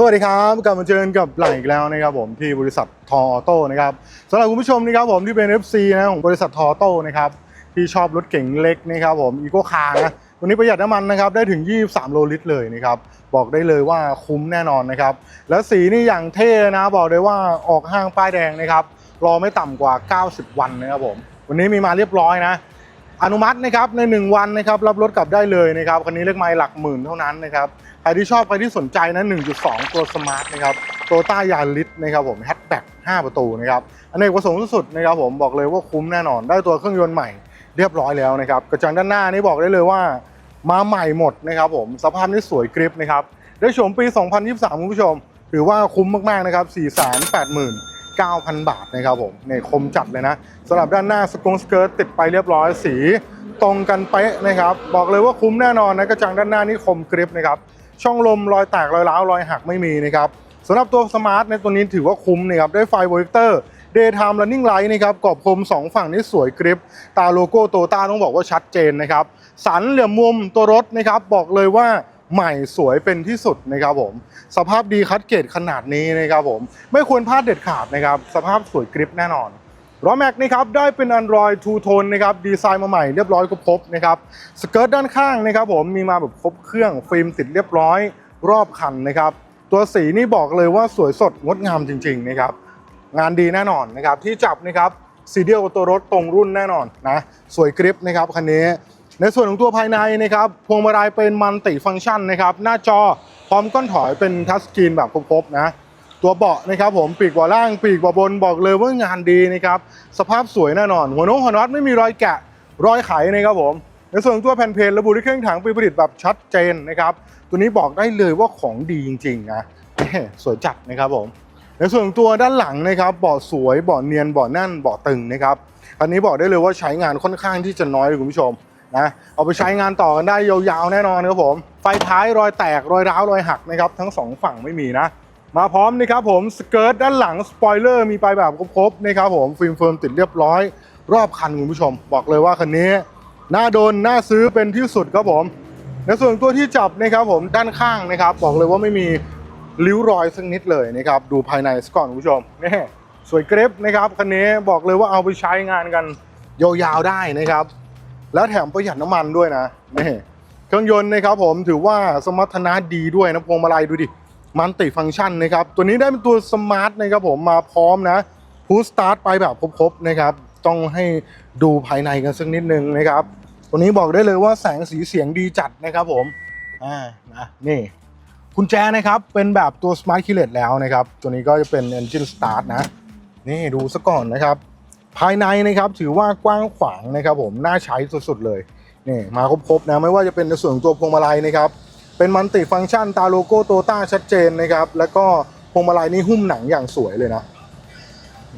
สวัสดีครับกลับมาเจอกันกับหลังอีกแล้วนะครับผมที่บริษัททออโต้นะครับสำหรับคุณผู้ชมนะครับผมที่เป็น FC นะของบริษัททออโต้นะครับที่ชอบรถเก๋งเล็กนะครับผมอีโก้คาร์นะวันนี้ประหยัดน้ำมันนะครับได้ถึง 23 โลลิตรเลยนะครับบอกได้เลยว่าคุ้มแน่นอนนะครับแล้วสีนี่อย่างเท่นะบอกเลยว่าออกห้างป้ายแดงนะครับรอไม่ต่ำกว่า 90 วันนะครับผมวันนี้มีมาเรียบร้อยนะ อนุมัตินะครับใน 1 วันนะครับรับรถกลับได้เลยนะครับคันนี้เลขไมล์หลักหมื่นเท่านั้นนะครับใครที่ชอบใครที่สนใจนะ 1.2 ตัวสมาร์ทนะครับโตต้ายาริสนะครับผมแฮชแบ็ก5ประตูนะครับอันนี้ประสงค์สุดๆนะครับผมบอกเลยว่าคุ้มแน่นอน ได้ตัวเครื่องยนต์ใหม่เรียบร้อยแล้วนะครับกระจังด้านหน้านี่บอกได้เลยว่า มาใหม่หมดนะครับผมสภาพนี่สวยกริปนะครับได้ชมปี 2023 คุณผู้ชม ถือว่าคุ้มมากๆนะครับ 9,000 บาทนะครับผมเนี่ยคมจัดเลยนะสำหรับด้านหน้าสกงสเกิร์ตติดไปเรียบร้อยสีตรงกันเป๊ะนะครับ บอกเลยว่าคุ้มแน่นอนนะกระจังด้านหน้านี่คมกริปนะครับช่องลมรอยแตกรอยร้าวรอยหักไม่มีนะครับสำหรับตัวสมาร์ทในตัวนี้ถือว่าคุ้มนะครับได้ไฟโปรเตอร์ Daytime Running Light นะครับกรอบคม 2 ฝั่งนี่สวยกริป ตาโลโก้โตต้าต้องบอกว่าชัดเจนนะครับ สันเหลี่ยมมุมตัวรถนะครับบอกเลยว่า ใหม่สวยเป็นที่สุดนะครับผม สภาพดีคัดเกรดขนาดนี้นะครับผม ไม่ควรพลาดเด็ดขาดนะครับ สภาพสวยกริปแน่นอนล้อแม็กนะครับได้เป็น Android Two Tone นะครับดีไซน์มาใหม่เรียบร้อยครบนะครับสเกิร์ตด้านข้างนะครับผมมีมาแบบครบเครื่องฟิล์มติดเรียบร้อยรอบคันนะครับ ตัวสีนี่บอกเลยว่าสวยสดงดงามจริงๆนะครับงานดีแน่นอนนะครับที่จับนะครับซีเดียลตัวรถตรงรุ่นแน่นอนนะสวยกริปนะครับคันนี้ ในส่วนของตัวภายในนะครับพวงมาลัยเป็นมัลติฟังก์ชันนะครับ หน้าจอพร้อมก้อนถอยเป็นทัชสกรีนแบบครบๆนะตัวเบาะนะครับผมปีกเบาล่างปีกเบาบนบอกเลยว่างานดีนะครับสภาพสวยแน่นอน หัวน้งหัวน็อตไม่มีรอยแกะรอยไขนะครับผม ในส่วนของตัวแผ่นเพลระบุที่เครื่องถังปีผลิตแบบชัดเจนนะครับ ตัวนี้บอกได้เลยว่าของดีจริงๆนะสวยจัดนะครับผมในส่วนของตัวด้านหลังนะครับเบาะสวยเบาะเนียนเบาะแน่นเบาะตึงนะครับอันนี้บอกได้เลยว่าใช้งานค่อนข้างที่จะน้อยเลยคุณผู้ชม นะเอาไปใช้งานต่อกันได้ยาวๆแน่นอนครับผม ไฟท้ายรอยแตกรอยร้าวรอยหักนะครับทั้งสองฝั่งไม่มีนะ มาพร้อมนะครับผมสเกิร์ตด้านหลังสปอยเลอร์มีไปแบบครบๆนะครับผมฟิล์มเฟิร์มติดเรียบร้อย รอบคันคุณผู้ชม บอกเลยว่าคันนี้น่าโดนน่าซื้อเป็นที่สุดครับผมในส่วนตัวที่จับนะครับผมด้านข้างนะครับ บอกเลยว่าไม่มีริ้วรอยสักนิดเลยนะครับดูภายในสักก่อนคุณผู้ชมนี่สวยเกรฟนะครับคันนี้บอกเลยว่าเอาไปใช้งานกันยาวๆได้นะครับ แล้วแถมประหยัดน้ำมันด้วยนะนี่เครื่องยนต์นะครับผมถือว่าสมรรถนะดีด้วยนะพวงมาลัยดูดิมันติฟังก์ชันนะครับ ตัวนี้ได้เป็นตัวสมาร์ทนะครับผมมาพร้อมนะพูสตาร์ทไปแบบครบๆนะครับ ต้องให้ดูภายในกันสักนิดนึงนะครับ ตัวนี้บอกได้เลยว่าแสงสีเสียงดีจัดนะครับผมอ่านะนี่กุญแจนะครับเป็นแบบตัว Smart k e y l e s แล้วนะครับ ตัวนี้ก็จะเป็น Engine Start นะ นี่ดูซะก่อนนะครับ ภายในนะครับถือว่ากว้างขวางนะครับผมน่าใช้สุดๆเลยนี่มาครบๆนะไม่ว่าจะเป็นในส่วนของตัวพวงมาลัยนะครับเป็นมัลติฟังก์ชันตาโลโก้โตต้าชัดเจนนะครับแล้วก็พวงมาลัยนี่หุ้มหนังอย่างสวยเลยนะ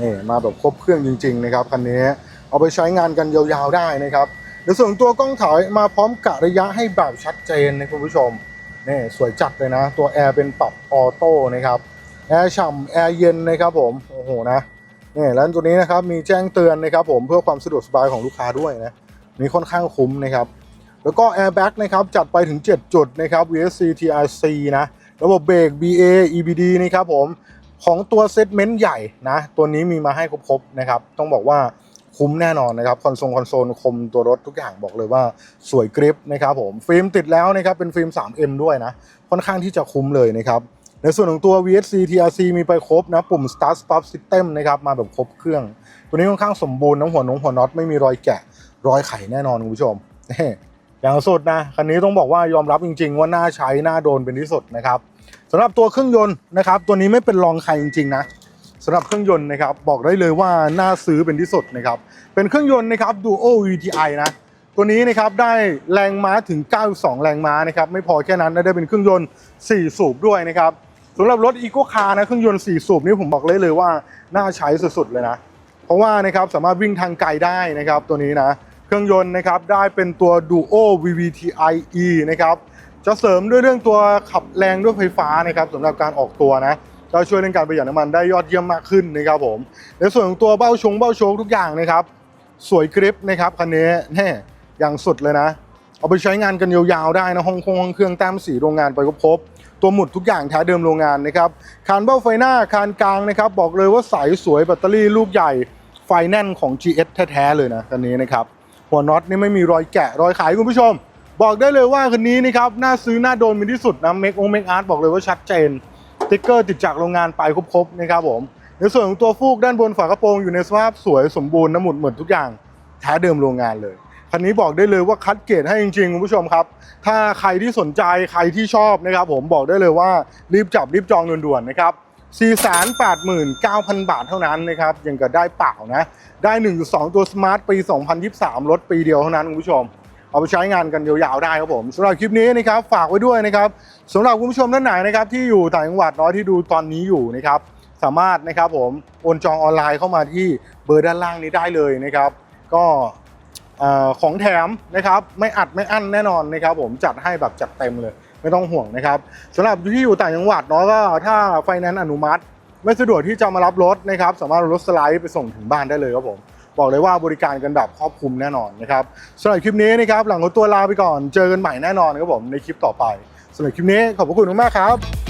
นี่มาแบบครบเครื่องจริง ๆ นะครับคันนี้เอาไปใช้งานกันยาวๆได้นะครับในส่วนตัวกล้องถอยมาพร้อมกะระยะให้แบบชัดเจนนะคุณผู้ชมนี่สวยจัดเลยนะ ตัวแอร์เป็นปรับออโต้นะครับแอร์ฉ่ำแอร์เย็นนะครับผมโอ้โหนะ นี่แล้วตัวนี้นะครับมีแจ้งเตือนนะครับผมเพื่อความสะดวกสบายของลูกค้าด้วยนะนี่ค่อนข้างคุ้มนะครับแล้วก็ Airbag นะครับจัดไปถึง 7 จุดนะครับ VSC TRC นะระบบเบรก BA EBD นะครับผมของตัวเซตเมนต์ใหญ่นะตัวนี้มีมาให้ครบๆนะครับต้องบอกว่าคุ้มแน่นอนนะครับคอนโซลคอนโซลคมตัวรถทุกอย่างบอกเลยว่าสวยกริปนะครับผมฟิล์มติดแล้วนะครับเป็นฟิล์ม 3M ด้วยนะค่อนข้างที่จะคุ้มเลยนะครับ ในส่วนของตัว VSC TRC มีไปครบนะ ปุ่ม Start Stop System นะครับ มาแบบครบเครื่อง ตัวนี้ค่อนข้างสมบูรณ์น้ำหัวนงหัวน็อตไม่มีรอยแกะ รอยไขแน่นอนคุณผู้ชม อย่างสุดนะ คันนี้ต้องบอกว่ายอมรับจริง ๆ ว่าน่าใช้น่าโดนเป็นที่สุดนะครับสำหรับตัวเครื่องยนต์นะครับ ตัวนี้ไม่เป็นรองใครจริง ๆ นะสำหรับเครื่องยนต์นะครับ บอกได้เลยว่าน่าซื้อเป็นที่สุดนะครับ เป็นเครื่องยนต์นะครับ Duo VTI นะตัวนี้นะครับได้แรงม้าถึง 92 แรงม้านะครับไม่พอแค่นั้นนะได้เป็นเครื่องยนต์ 4 สูบด้วยนะครับ สำหรับรถ Eco Car นะเครื่องยนต์4สูบนี่ผมบอกเลยเลยว่าน่าใช้สุดๆเลยนะ เพราะว่านะครับสามารถวิ่งทางไกลได้นะครับตัวนี้นะ เครื่องยนต์นะครับได้เป็นตัว Duo VVTi E นะครับจะเสริมด้วยเรื่องตัวขับแรงด้วยไฟฟ้านะครับสำหรับการออกตัวนะก็ช่วยเรื่องการประหยัดน้ำมันได้ยอดเยี่ยมมากขึ้นนะครับผมในส่วนของตัวเบ้าชงเบ้าโชคทุกอย่างนะครับสวยกริปนะครับคันนี้แน่อย่างสุดเลยนะ เอาไปใช้งานกันยาวๆได้นะห้องคงห้องเครื่องแต้มสีโรงงานไปก็พบ ตัวหมุดทุกอย่างแท้เดิมโรงงานนะครับคานเบ้าไฟหน้าคานกลางนะครับ บอกเลยว่าใสสวยแบตเตอรี่ลูกใหญ่ไฟแน่นของ GS แท้ๆเลยนะคันนี้นะครับหัวน็อตนี่ไม่มีรอยแกะรอยขายคุณผู้ชม บอกได้เลยว่าคันนี้นะครับน่าซื้อน่าโดนเป็นที่สุดนะเมกองเมกอาร์ตบอกเลยว่าชัดเจนติ๊กเกอร์ติดจากโรงงานไปครบๆนะครับผมในส่วนของตัวฟูกด้านบนฝากระโปรงอยู่ในสภาพสวยสมบูรณ์น้ำหมุดเหมือนทุกอย่างแท้เดิมโรงงานเลย คันนี้บอกได้เลยว่าคัดเกรดให้จริงๆคุณผู้ชมครับ ถ้าใครที่สนใจใครที่ชอบนะครับ ผมบอกได้เลยว่ารีบจับรีบจองด่วนๆนะครับ489,000 บาทเท่านั้นนะครับยังก็ได้เปล่านะได้ 1.2 ตัวสมาร์ทปี 2023 รถปีเดียวเท่านั้นคุณผู้ชม เอาไปใช้งานกันยาวๆได้ครับผมสำหรับคลิปนี้นะครับฝากไว้ด้วยนะครับสำหรับคุณผู้ชมท่านไหนนะครับที่อยู่ต่างจังหวัดน้อยที่ดูตอนนี้อยู่นะครับสามารถนะครับผมโอนจองออนไลน์เข้ามาที่เบอร์ด้านล่างนี้ได้เลยนะครับ ก็ ของแถมนะครับไม่อัดไม่อั้นแน่นอนนะครับผมจัดให้แบบจัดเต็มเลย ไม่ต้องห่วงนะครับสำหรับที่อยู่ต่างจังหวัดเนาะก็ถ้าไฟแนนซ์อนุมัติ ไม่สะดวกที่จะมารับรถนะครับสามารถรถสไลด์ไปส่งถึงบ้านได้เลยครับผมบอกเลยว่าบริการกันแบบครอบคลุมแน่นอนนะครับสำหรับคลิปนี้นะครับหลังของตัวลาไปก่อนเจอกันใหม่แน่นอนครับผมในคลิปต่อไปสำหรับคลิปนี้ขอบพระคุณมากครับ